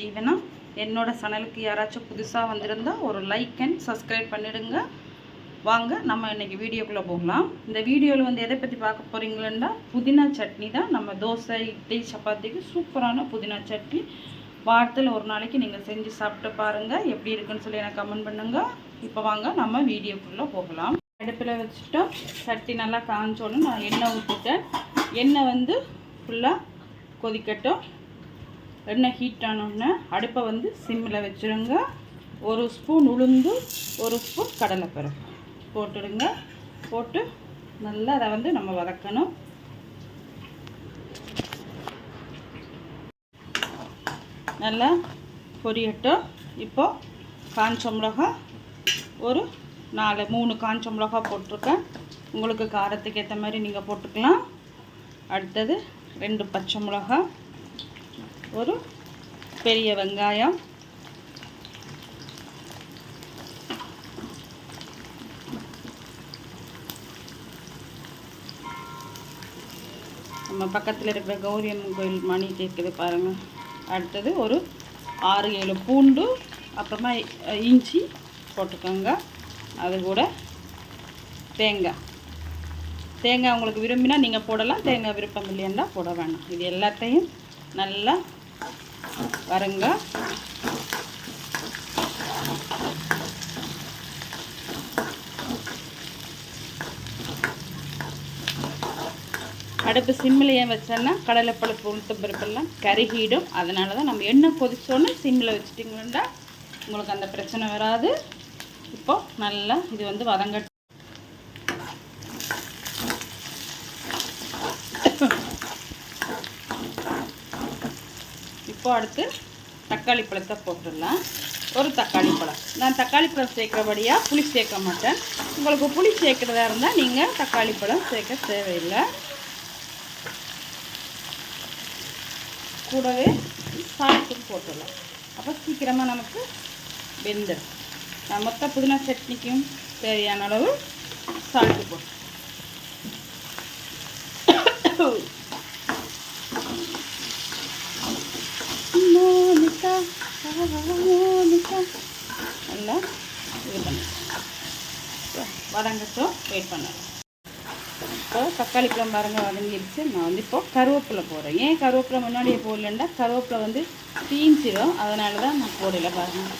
ஜீவனா என்னோட சேனலுக்கு யாராச்சும் புதுசாக வந்திருந்தால் ஒரு லைக் அண்ட் சப்ஸ்கிரைப் பண்ணிடுங்க. வாங்க நம்ம இன்றைக்கி வீடியோக்குள்ளே போகலாம். இந்த வீடியோவில் வந்து எதை பற்றி பார்க்க போகிறீங்களா புதினா சட்னி தான். நம்ம தோசை இட்லி சப்பாத்திக்கு சூப்பரான புதினா சட்னி. வாரத்தில் ஒரு நாளைக்கு நீங்கள் செஞ்சு சாப்பிட்டு பாருங்கள் எப்படி இருக்குன்னு சொல்லி எனக்கு கமெண்ட் பண்ணுங்கள் இப்போ வாங்க நம்ம வீடியோக்குள்ளே போகலாம். அடுப்பில் வச்சுட்டோம். சட்டி நல்லா காஞ்சோன்னு நான் எண்ணெய் ஊற்றிட்டேன் எண்ணெய் வந்து ஃபுல்லாக கொதிக்கட்டும். எண்ணெய் ஹீட் ஆனோடனே அடுப்பை வந்து சிம்மில் வச்சுருங்க. ஒரு ஸ்பூன் உளுந்து ஒரு ஸ்பூன் கடலைப்பருப்பு. போட்டுடுங்க. போட்டு நல்லா அதை வந்து நம்ம வதக்கணும். நல்லா பொரியட்டும். இப்போ காஞ்ச மிளகா ஒரு நாலு மூணு காஞ்ச மிளகா போட்டிருக்கேன். உங்களுக்கு காரத்துக்கு ஏற்ற மாதிரி நீங்கள் போட்டுக்கலாம். அடுத்தது ரெண்டு பச்சை மிளகா. ஒரு பெரிய வெங்காயம். நம்ம பக்கத்தில் இருக்கிற கௌரியம்மன் கோயில் மணி கேட்குது பாருங்கள் அடுத்தது ஒரு ஆறு ஏழு பூண்டு அப்புறமா இஞ்சி போட்டுக்கோங்க. அது கூட தேங்காய். தேங்காய் உங்களுக்கு விரும்பினா நீங்கள் போடலாம். தேங்காய் விருப்பம் இல்லைன்னா போட வேணாம். இது எல்லாத்தையும் நல்லா வரங்க அடுப்பு சிம்மில் ஏன் வச்சோன்னா கடலைப்பழப்பு உளுத்தம் பருப்பெல்லாம் கருகிடும். அதனால தான் நம்ம எண்ணெய் கொதிச்சோன்னே சிம்மில் வச்சுட்டிங்கன்னா உங்களுக்கு அந்த பிரச்சனை வராது. இப்போ நல்லா இது வந்து வதங்கட்டும் இப்போ அடுத்து தக்காளி பழத்தை போட்டுடலாம். ஒரு தக்காளி பழம். நான் தக்காளி பழம் சேர்க்குறபடியாக புளி சேர்க்க மாட்டேன். உங்களுக்கு புளி சேர்க்குறதா இருந்தால் நீங்கள் தக்காளி பழம் சேர்க்க தேவையில்லை. கூடவே சால்ட்டும் போட்டுடலாம். அப்போ சீக்கிரமாக நமக்கு வெந்துடும். நான் மொத்த புதினா சட்னிக்கும் தேவையான அளவு சால்ட்டு போட்டு நல்லா இது பண்ணு வதங்கட்டும் வெயிட் பண்ணலாம் இப்போ தக்காளி பழம் பாருங்க வதங்கிடுச்சு நான் வந்து இப்போ கருவேப்பிலை போடுறேன் ஏன் கருவேப்பிலை முன்னாடியே போடலன்னா கருவேப்பிலை வந்து தீஞ்சிடும் அதனால தான் நான் போடல பாருங்க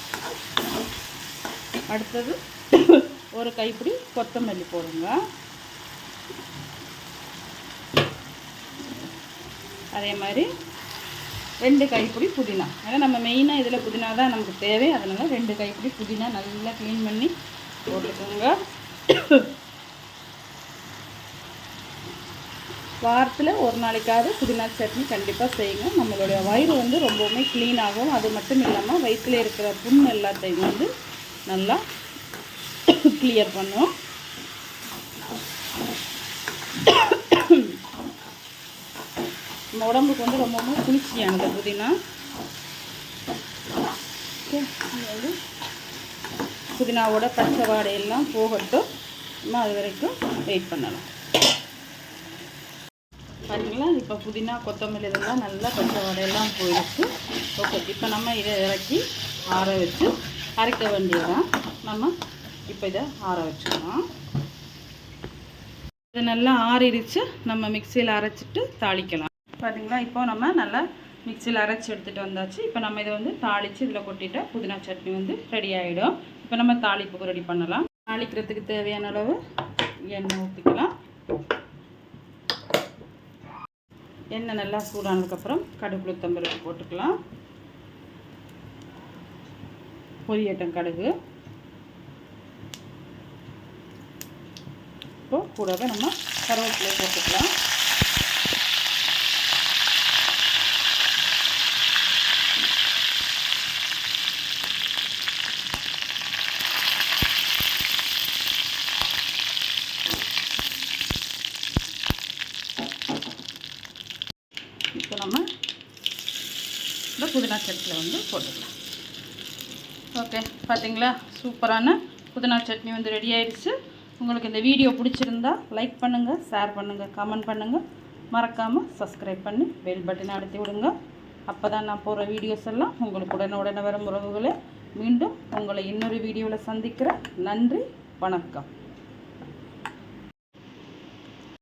அடுத்தது ஒரு கைப்பிடி கொத்தமல்லி போடுங்க அதே மாதிரி ரெண்டு கைப்பிடி புதினா. ஏன்னா நம்ம மெயினாக இதில் புதினா தான் நமக்கு தேவை. அதனால் ரெண்டு கைப்பிடி புதினா நல்லா க்ளீன் பண்ணி போட்டுக்கோங்க. வாரத்தில் ஒரு நாளைக்காவது புதினா சட்னி கண்டிப்பாக செய்யுங்க. நம்மளுடைய வயிறு வந்து ரொம்பவுமே க்ளீன் ஆகும். அது மட்டும் இல்லாமல் வயிற்றில் இருக்கிற புண் எல்லாத்தையும் வந்து நல்லா கிளியர் பண்ணும் நம்ம உடம்புக்கு வந்து ரொம்பவுமே குளிர்ச்சியானது புதினா. வந்து புதினாவோட பச்சை வாடையெல்லாம் போகட்டும். நம்ம அது வரைக்கும் வெயிட் பண்ணலாம். பாருங்களா இப்போ புதினா கொத்தமல்லி இதெல்லாம் நல்லா பச்சை வாடையெல்லாம் போயிடுச்சு. ஓகே இப்போ நம்ம இதை இறக்கி ஆற வச்சு அரைக்க வேண்டியதான் நம்ம இப்போ இதை ஆற வச்சுக்கலாம். இது நல்லா ஆறிடுச்சு. நம்ம மிக்சியில் அரைச்சிட்டு தாளிக்கலாம். பார்த்தீங்களா இப்போ நம்ம நல்லா மிக்சியில் அரைச்சி எடுத்துகிட்டு வந்தாச்சு. இப்போ நம்ம இதை வந்து தாளித்து இதில் கொட்டிட்டா புதினா சட்னி வந்து ரெடி ஆகிடும் இப்போ நம்ம தாளிப்புக்கு ரெடி பண்ணலாம். தாளிக்கிறதுக்கு தேவையான அளவு எண்ணெய் ஊற்றிக்கலாம் எண்ணெய் நல்லா சூடானதுக்கப்புறம் கடுகு உளுத்தம்பருப்பு போட்டுக்கலாம். பொரியட்டம் கடுகு. இப்போ கூடவே நம்ம கருவேப்பிலை போட்டுக்கலாம். இப்போ நம்ம இந்த புதினா சட்னியில் வந்து போட்டுக்கலாம். ஓகே பார்த்தீங்களா? சூப்பரான புதினா சட்னி வந்து ரெடி ஆயிடுச்சு. உங்களுக்கு இந்த வீடியோ பிடிச்சிருந்தா லைக் பண்ணுங்கள் ஷேர் பண்ணுங்கள் கமெண்ட் பண்ணுங்கள் மறக்காமல் சப்ஸ்கிரைப் பண்ணி பெல் பட்டனை அழுத்தி விடுங்க. அப்போ தான் நான் போகிற வீடியோஸ் எல்லாம் உங்களுக்கு உடனே உடனே வரும் உறவுகளே. மீண்டும் உங்களை இன்னொரு வீடியோவில் சந்திக்கிறேன். நன்றி வணக்கம்.